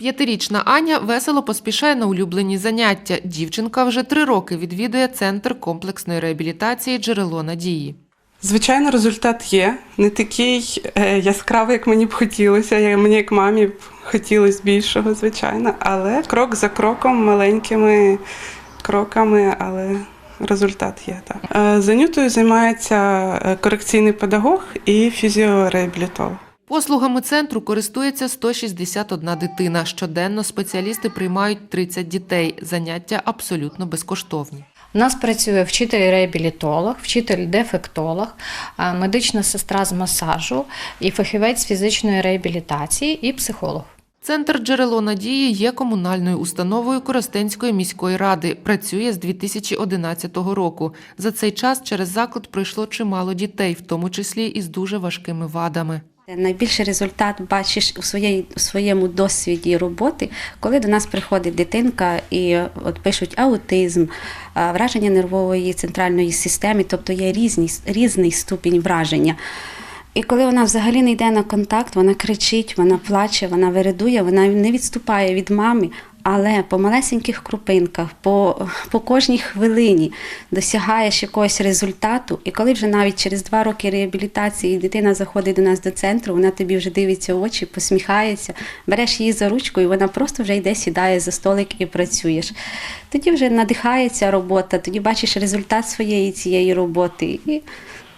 П'ятирічна Аня весело поспішає на улюблені заняття. Дівчинка вже три роки відвідує центр комплексної реабілітації Джерело надії. Звичайно, результат є. Не такий е, яскравий, як мені б хотілося. Мені як мамі б хотілося більшого, звичайно. Але крок за кроком, маленькими кроками, але результат є. Так. Е, Занютою займається е, корекційний педагог і фізіореабілітолог. Послугами центру користується 161 дитина. Щоденно спеціалісти приймають 30 дітей. Заняття абсолютно безкоштовні. У нас працює вчитель-реабілітолог, вчитель-дефектолог, медична сестра з масажу і фахівець фізичної реабілітації і психолог. Центр Джерело надії є комунальною установою Коростенської міської ради. Працює з 2011 року. За цей час через заклад пройшло чимало дітей, в тому числі із дуже важкими вадами. Найбільший результат бачиш у, своєї, у своєму досвіді роботи, коли до нас приходить дитинка і от пишуть аутизм, враження нервової центральної системи, тобто є різні, різний ступінь враження. І коли вона взагалі не йде на контакт, вона кричить, вона плаче, вона виридує, вона не відступає від мами, але по малесеньких крупинках, по, по кожній хвилині досягаєш якогось результату. І коли вже навіть через два роки реабілітації дитина заходить до нас до центру, вона тобі вже дивиться в очі, посміхається, береш її за ручку, і вона просто вже йде, сідає за столик і працюєш. Тоді вже надихається робота, тоді бачиш результат своєї цієї роботи. І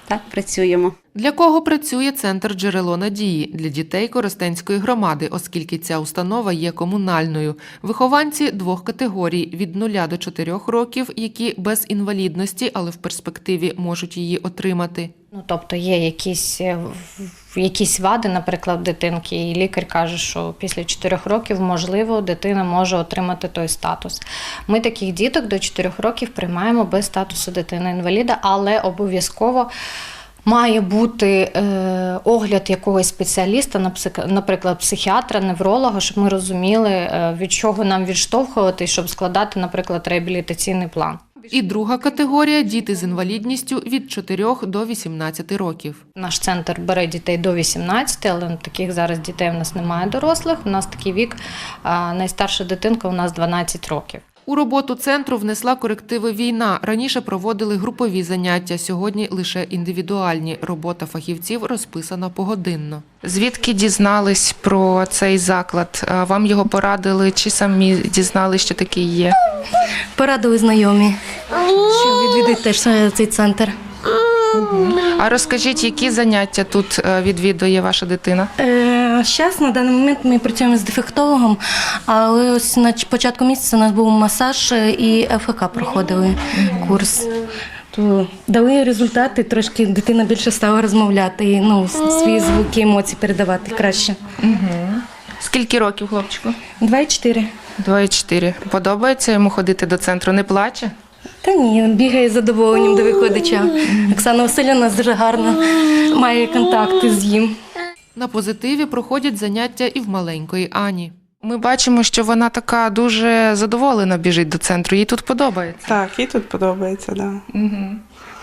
так працюємо. Для кого працює центр Джерело надії для дітей Коростенської громади, оскільки ця установа є комунальною. Вихованці двох категорій від 0 до 4 років, які без інвалідності, але в перспективі можуть її отримати. Ну, тобто є якісь, е, якісь вади, наприклад, дитинки, і лікар каже, що після 4 років, можливо, дитина може отримати той статус. Ми таких діток до 4 років приймаємо без статусу дитини-інваліда, але обов'язково. Має бути е, огляд якогось спеціаліста, наприклад, психіатра, невролога, щоб ми розуміли, е, від чого нам відштовхувати, щоб складати, наприклад, реабілітаційний план. І друга категорія діти з інвалідністю від 4 до 18 років. Наш центр бере дітей до 18, але таких зараз дітей у нас немає дорослих. У нас такий вік, найстарша дитинка у нас 12 років. У роботу центру внесла корективи війна. Раніше проводили групові заняття, сьогодні лише індивідуальні. Робота фахівців розписана погодинно. Звідки дізнались про цей заклад? Вам його порадили чи самі дізнались, що такий є? Порадили знайомі, що відвідують теж е, цей центр. А розкажіть, які заняття тут е, відвідує ваша дитина? Зараз на даний момент ми працюємо з дефектологом, але ось на початку місяця у нас був масаж е, і ФК проходили курс. То дали результати, трошки дитина більше стала розмовляти, і, ну, свої звуки, емоції передавати краще. Скільки років хлопчику? 2,4. Два і чотири. Подобається йому ходити до центру? Не плаче? Та ні, він бігає з задоволенням до викладача. Оксана Васильівна у нас дуже гарно має контакти з ним. На позитиві проходять заняття і в маленької Ані. Ми бачимо, що вона така дуже задоволена біжить до центру. Їй тут подобається. Так, і тут подобається, так. Да.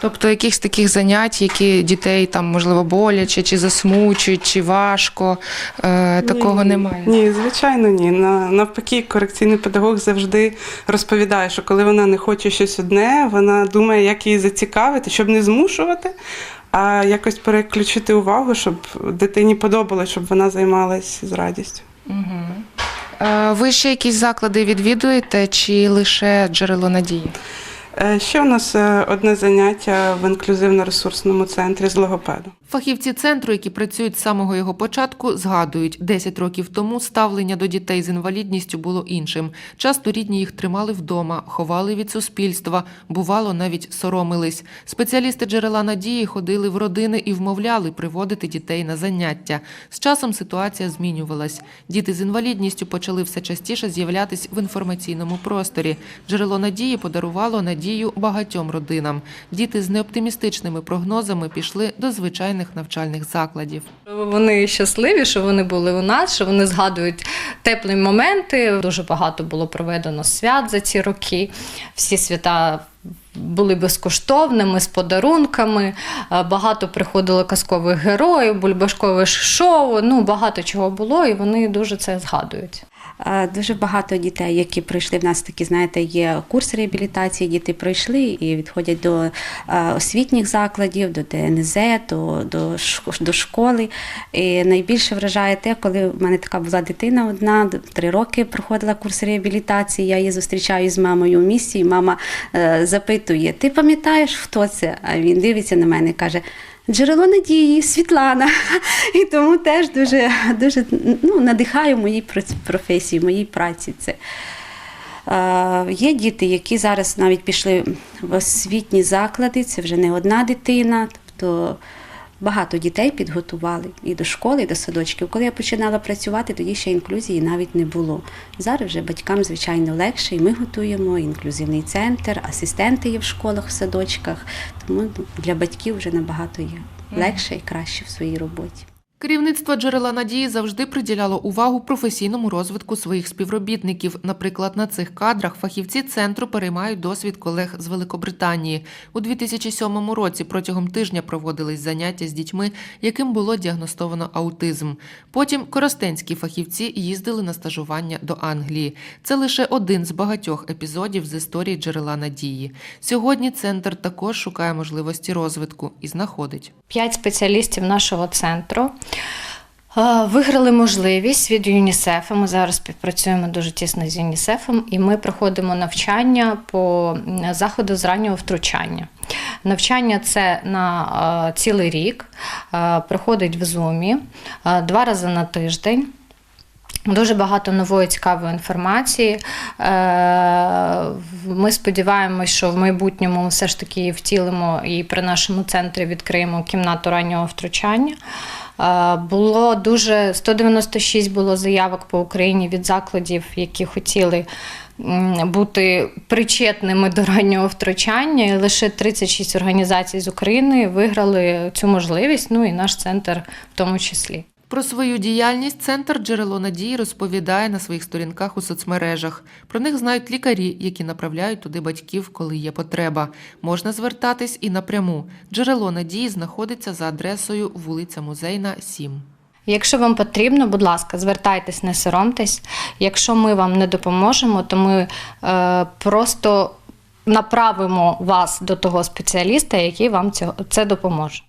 Тобто якихось таких занять, які дітей там можливо боляче, чи засмучують, чи важко, е, такого немає. Ні, звичайно, ні. На- Навпаки, корекційний педагог завжди розповідає, що коли вона не хоче щось одне, вона думає, як її зацікавити, щоб не змушувати, а якось переключити увагу, щоб дитині подобалось, щоб вона займалась з радістю. Е, ви ще якісь заклади відвідуєте, чи лише джерело надії? Е, Ще у нас е, одне заняття в інклюзивно-ресурсному центрі з логопеду. Фахівці центру, які працюють з самого його початку, згадують, 10 років тому ставлення до дітей з інвалідністю було іншим. Часто рідні їх тримали вдома, ховали від суспільства, бувало, навіть соромились. Спеціалісти джерела надії ходили в родини і вмовляли приводити дітей на заняття. З часом ситуація змінювалась. Діти з інвалідністю почали все частіше з'являтись в інформаційному просторі. Джерело надії подарувало надію багатьом родинам. Діти з неоптимістичними прогнозами пішли до звичайних навчальних закладів. Вони щасливі, що вони були у нас, що вони згадують теплі моменти. Дуже багато було проведено свят за ці роки. Всі свята. Були безкоштовними з подарунками, багато приходило казкових героїв, бульбашкове шоу. Ну багато чого було, і вони дуже це згадують. Е, Дуже багато дітей, які прийшли в нас такі, знаєте, є курс реабілітації. Діти пройшли і відходять до е, освітніх закладів, до ДНЗ, до, до, до школи. І найбільше вражає те, коли в мене така була дитина одна, три роки проходила курс реабілітації. Я її зустрічаю з мамою в місті, і мама е, запитує: Ти пам'ятаєш, хто це? А він дивиться на мене і каже. Джерело надії, Світлана. І тому теж дуже, дуже ну, надихає моїй професії, моїй праці це. Є діти, які зараз навіть пішли в освітні заклади, це вже не одна дитина. Тобто багато дітей підготували і до школи, і до садочків. Коли я починала працювати, тоді ще інклюзії навіть не було. Зараз вже батькам, звичайно, легше, і ми готуємо інклюзивний центр, асистенти є в школах, в садочках. Тому для батьків вже набагато є легше і краще в своїй роботі. Керівництво джерела надії завжди приділяло увагу професійному розвитку своїх співробітників. Наприклад, на цих кадрах фахівці центру переймають досвід колег з Великобританії. У 2007 році протягом тижня проводились заняття з дітьми, яким було діагностовано аутизм. Потім коростенські фахівці їздили на стажування до Англії. Це лише один з багатьох епізодів з історії джерела надії. Сьогодні центр також шукає можливості розвитку і знаходить. П'ять спеціалістів нашого центру виграли можливість від ЮНІСЕФ. Ми зараз співпрацюємо дуже тісно з ЮНІСЕФом, і ми проходимо навчання по заходу з раннього втручання. Навчання це на цілий рік, проходить в Зумі два рази на тиждень. Дуже багато нової цікавої інформації. Е, Ми сподіваємось, що в майбутньому все ж таки втілимо і при нашому центрі відкриємо кімнату раннього втручання. Е, Було дуже 196 було заявок по Україні від закладів, які хотіли бути причетними до раннього втручання. І лише 36 організацій з України виграли цю можливість. Ну і наш центр в тому числі. Про свою діяльність центр джерело надії розповідає на своїх сторінках у соцмережах. Про них знають лікарі, які направляють туди батьків, коли є потреба. Можна звертатись і напряму. Джерело надії знаходиться за адресою вулиця Музейна, 7. Якщо вам потрібно, будь ласка, звертайтесь, не соромтесь. Якщо ми вам не допоможемо, то ми е, просто направимо вас до того спеціаліста, який вам це допоможе.